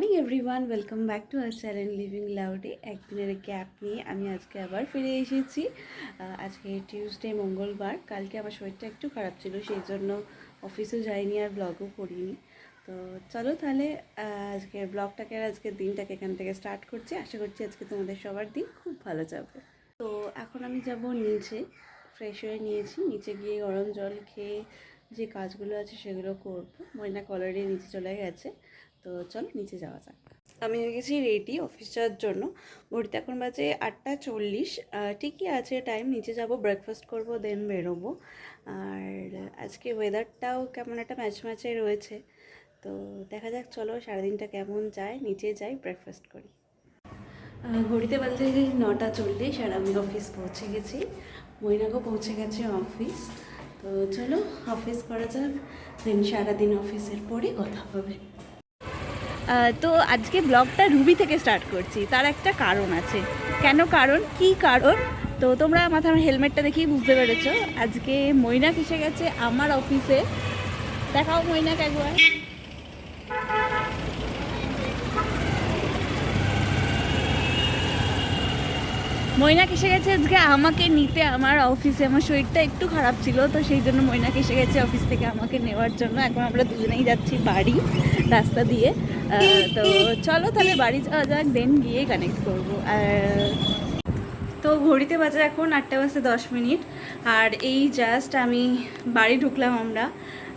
Morning everyone welcome back to our channel living লাউডে একদিনের gap নিয়ে আমি আজকে আবার ফিরে এসেছি আজকে টিউসডে মঙ্গলবার কালকে আমার শরীরটা একটু খারাপ ছিল, সেই জন্য অফিসেও যাইনি আর ব্লগও করিনি। তো চলো তাহলে আজকে ব্লগটাকে আর আজকের দিনটাকে এখান থেকে স্টার্ট করছি। আশা করছি আজকে তোমাদের সবার দিন খুব ভালো যাবে। তো এখন আমি যাব নিচে। ফ্রেশ হয়ে নিয়েছি। নিচে গিয়ে গরম জল খেয়ে যে কাজগুলো আছে সেগুলো করব। ময়না কলারে নিচে চলে গেছে। তো চলো নিচে যাওয়া যাক। আমি হয়ে গেছি রেডি অফিস যাওয়ার জন্য। ঘড়িতে এখন বাজে আটটা চল্লিশ। ঠিকই আছে টাইম নিচে যাব ব্রেকফাস্ট করব দেন বেরোবো। আর আজকে ওয়েদারটাও কেমন একটা ম্যাচ ম্যাচে রয়েছে। তো দেখা যাক, চলো সারাদিনটা কেমন যায়, নিচে যাই ব্রেকফাস্ট করি। ঘড়িতে গেছি নটা চল্লিশ আর আমি অফিস পৌঁছে গেছি। মৈনাকও পৌঁছে গেছে অফিস তো চলো অফিস করা যাক দেন সারাদিন অফিসের পরে কথা হবে। তো আজকে ব্লগটা রুবি থেকে স্টার্ট করছি। তার একটা কারণ আছে। কেন কারণ? কি কারণ? তো তোমরা মাথায় আমার হেলমেটটা দেখেই বুঝতে পেরেছ। আজকে মৈনাক এসে গেছে আমার অফিসে দেখাও মৈনাক একবার। মৈনাক এসে গেছে আজকে আমাকে নিতে। আমার অফিসে আমার শরীরটা একটু খারাপ ছিল, তো সেই জন্য মৈনাক এসে গেছে অফিস থেকে আমাকে নেওয়ার জন্য। এখন আমরা দুজনেই যাচ্ছি বাড়ি। রাস্তা দিয়ে তো চলো তাহলে বাড়ি যাওয়া যাক দেন গিয়ে কানেক্ট করব। তো ঘড়িতে বাজে এখন আটটা বাজতে দশ মিনিট, আর এই জাস্ট আমি বাড়ি ঢুকলাম আমরা।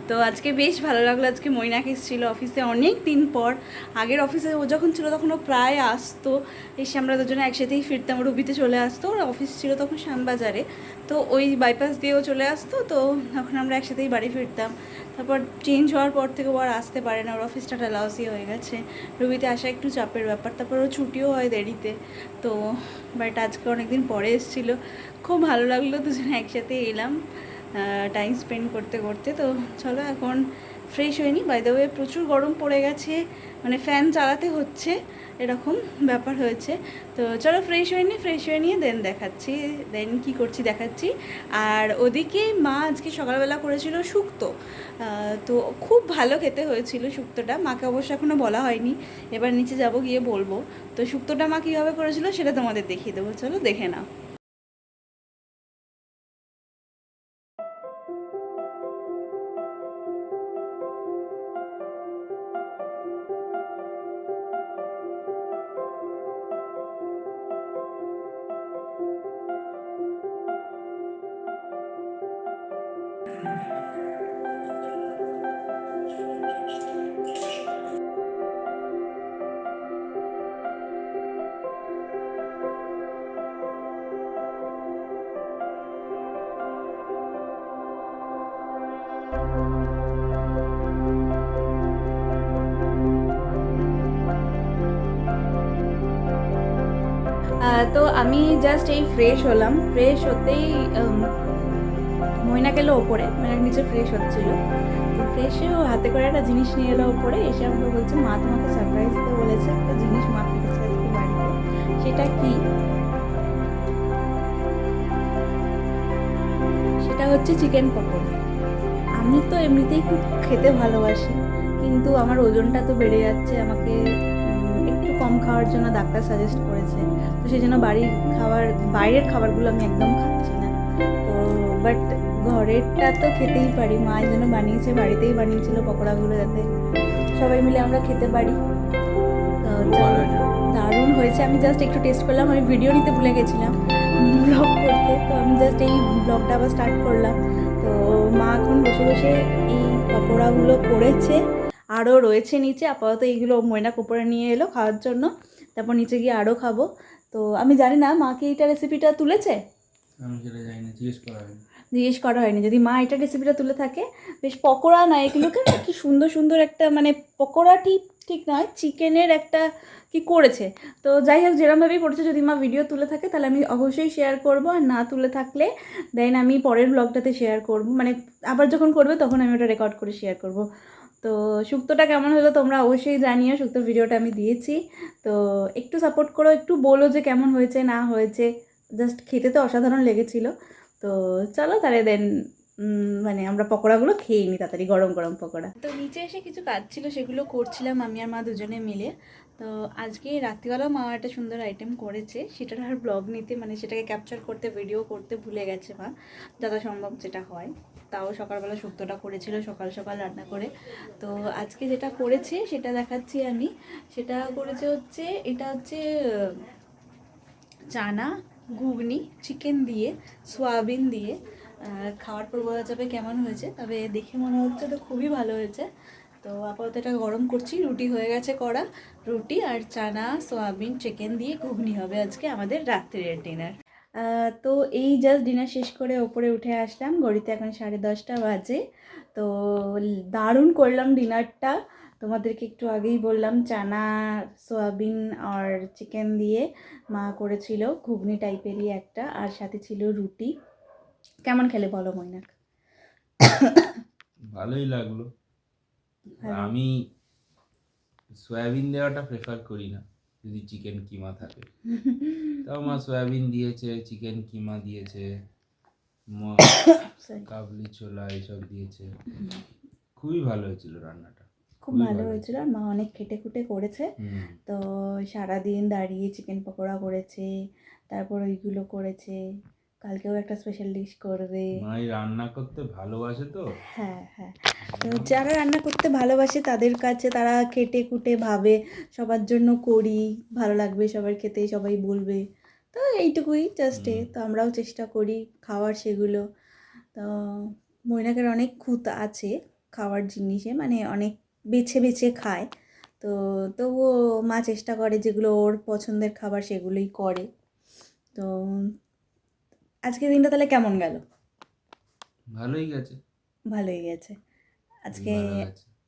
তো আজকে বেশ ভালো লাগল। আজকে মৈনাক এসেছিল অফিসে অনেক দিন পর। আগের অফিসে ও যখন ছিল তখন ও প্রায় আসতো। এসে আমরা দুজনে একসাথেই ফিরতাম রুবিতে চলে আসতো। ওর অফিস ছিল তখন শ্যামবাজারে। তো ওই বাইপাস দিয়েও চলে আসতো। তো তখন আমরা একসাথেই বাড়ি ফিরতাম। তারপর চেঞ্জ হওয়ার পর থেকে ও আর আসতে পারে না। ওর অফিসটা ডালাউসি হয়ে গেছে। রুবিতে আসা একটু চাপের ব্যাপার। তারপর ও ছুটিও হয় দেরিতে। তো বাট আজকে অনেকদিন পরে এসেছিল। খুব ভালো লাগল দুজনে একসাথে এলাম। টাইম স্পেন্ড করতে করতে, তো চলো এখন ফ্রেশ হয়নি বাই দ্য ওয়ে প্রচুর গরম পড়ে গেছে মানে ফ্যান চালাতে হচ্ছে, এরকম ব্যাপার হয়েছে। তো চলো ফ্রেশ হয়ে হয়নি ফ্রেশ হয়ে নিয়ে দেন দেখাচ্ছি দেন কি করছি দেখাচ্ছি। আর ওদিকে মা আজকে সকালবেলা করেছিল শুক্তো। তো খুব ভালো খেতে হয়েছিল শুক্তোটা। মাকে অবশ্য এখনও বলা হয়নি, এবার নিচে যাব গিয়ে বলব। তো শুক্তোটা মা কীভাবে করেছিল সেটা তোমাদের দেখিয়ে দেবো। চলো দেখে নাও। তো আমি জাস্ট এই ফ্রেশ হলাম। ফ্রেশ হতেই ময়না গেল ওপরে মানে নিচে ফ্রেশ হচ্ছিল। তো ফ্রেশে ও হাতে করে একটা জিনিস নিয়ে এলো ওপরে, এসে আমাকে বলছে, মা, তোমাকে সারপ্রাইজ দিতে বলেছে, একটা জিনিস মা পেয়েছে আজকে বাড়িতে। সেটা কি? সেটা হচ্ছে চিকেন পকোড়া। আমি তো এমনিতেই খুব খেতে ভালোবাসি, কিন্তু আমার ওজনটা তো বেড়ে যাচ্ছে, আমাকে কম খাওয়ার জন্য ডাক্তার সাজেস্ট করেছে। তো সেই জন্য বাড়ির খাবার বাইরের খাবারগুলো আমি একদম খাচ্ছি না। তো বাট ঘরেরটা তো খেতেই পারি মা এই জন্য বানিয়েছে বাড়িতেই বানিয়েছিল পকোড়াগুলো যাতে সবাই মিলে আমরা খেতে পারি। দারুণ হয়েছে। আমি জাস্ট একটু টেস্ট করলাম আমি ভিডিও নিতে ভুলে গেছিলাম ব্লগ করতে। তো আমি জাস্ট এই ব্লগটা আবার স্টার্ট করলাম। তো মা এখন বসে বসে এই পকোড়াগুলো করেছে। আরও রয়েছে নিচে। আপাতত এইগুলো ময়না কোপরে নিয়ে এলো খাওয়ার জন্য। তারপর নিচে গিয়ে আরও খাব। তো আমি জানি না মা কি এইটা রেসিপিটা তুলেছে? আমি সেটা জানি না জিজ্ঞেস করা হয়নি। জিজ্ঞেস করা হয়নি। যদি মা এটা রেসিপিটা তুলে থাকে বেশ পকোড়া নয় এগুলোকে না কি সুন্দর সুন্দর একটা মানে পকোড়া ঠিক ঠিক নয় চিকেনের একটা কি করেছে। তো যাই হোক যেরমভাবেই করেছে যদি মা ভিডিও তুলে থাকে তাহলে আমি অবশ্যই শেয়ার করব। আর না তুলে থাকলে দেন আমি পরের ব্লগটাতে শেয়ার করব। মানে আবার যখন করবে তখন আমি ওটা রেকর্ড করে শেয়ার করব। তো শুক্তোটা কেমন হলো তোমরা অবশ্যই জানিও শুক্তোর ভিডিওটা আমি দিয়েছি। তো একটু সাপোর্ট করো, একটু বলো যে কেমন হয়েছে, না হয়েছে। জাস্ট খেতে তো অসাধারণ লেগেছিল। তো চলো তাহলে দেন মানে আমরা পকোড়াগুলো খেয়ে নিই তাড়াতাড়ি, গরম গরম পকোড়া। তো নিচে এসে কিছু কাজ ছিল, সেগুলো করছিলাম আমি আর মা দুজনে মিলে। তো আজকে রাত্রিবেলাও মা একটা সুন্দর আইটেম করেছে, সেটার আর ব্লগ নিতে মানে সেটাকে ক্যাপচার করতে ভিডিও করতে ভুলে গেছে মা যথাসম্ভব যেটা হয়। তাও সকালবেলা শুক্তোটা করেছিল, সকাল সকাল রান্না করে। তো আজকে যেটা করেছে, সেটা দেখাচ্ছি আমি। সেটা করেছে হচ্ছে, এটা হচ্ছে, চানা, ঘুগনি চিকেন দিয়ে, সোয়াবিন দিয়ে। খাওয়ার পর বোঝা যাবে কেমন হয়েছে, তবে দেখে মনে হচ্ছে তো খুবই ভালো হয়েছে। তো আপাতত এটা গরম করছি, রুটি হয়ে গেছে করা রুটি আর চানা, সোয়াবিন, চিকেন দিয়ে ঘুগনি হবে আজকে আমাদের রাত্রের ডিনার। তো এই জাস্ট ডিনার শেষ করে ওপরে উঠে আসলাম গড়িতে এখন সাড়ে দশটা বাজে। তো দারুণ করলাম ডিনারটা। তোমাদেরকে একটু আগেই বললাম, চানা, সোয়াবিন আর চিকেন দিয়ে মা করেছিল ঘুগনি টাইপেরই একটা, আর সাথে ছিল রুটি। কেমন খেলে বলো মৈনাক? ভালোই লাগল। আমি সয়াবিন দেওয়াটা প্রেফার করি না যদি চিকেন কিমা থাকে। তাও মা সয়াবিন দিয়েছে চিকেন কিমা দিয়েছে. কাবলি ছোলা এসব দিয়েছে। খুবই ভালো হয়েছিল রান্নাটা। খুব ভালো ভালো হয়েছিল। আর মা অনেক খেটে খুটে করেছে। তো সারাদিন দাঁড়িয়ে চিকেন পকোড়া করেছে তারপর ওইগুলো করেছে। কালকেও একটা স্পেশাল ডিশ করবে। মাই রান্না করতে ভালোবাসে তো। হ্যাঁ হ্যাঁ। তো যারা রান্না করতে ভালোবাসে তাদের কাছে তারা কেটে কুটে ভাবে সবার জন্য করি ভালো লাগবে সবার খেতে সবাই বলবে। তো এইটুকুই জাস্টে তো আমরাও চেষ্টা করি খাওয়ার সেগুলো। তো মৈনাকের অনেক খুঁত আছে খাওয়ার জিনিসে মানে অনেক বেছে বেছে খায়। তো তবুও মা চেষ্টা করে যেগুলো ওর পছন্দের খাবার সেগুলোই করে। তো আজকের দিনটা তাহলে কেমন গেল? ভালোই গেছে। ভালোই গেছে। আজকে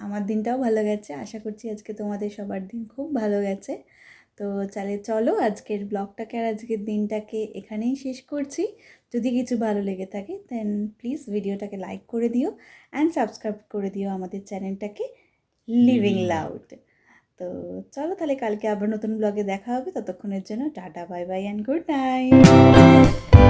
আমার দিনটাও ভালো গেছে। আশা করছি আজকে তোমাদের সবার দিন খুব ভালো গেছে। তো চালে চলো আজকের ব্লগটাকে আর আজকের দিনটাকে এখানেই শেষ করছি। যদি কিছু ভালো লেগে থাকে দেন প্লিজ ভিডিওটাকে লাইক করে দিও অ্যান্ড সাবস্ক্রাইব করে দিও আমাদের চ্যানেলটাকে লিভিং লাউড তো চলো তাহলে কালকে আবার নতুন ব্লগে দেখা হবে। ততক্ষণের জন্য tata bye bye and good night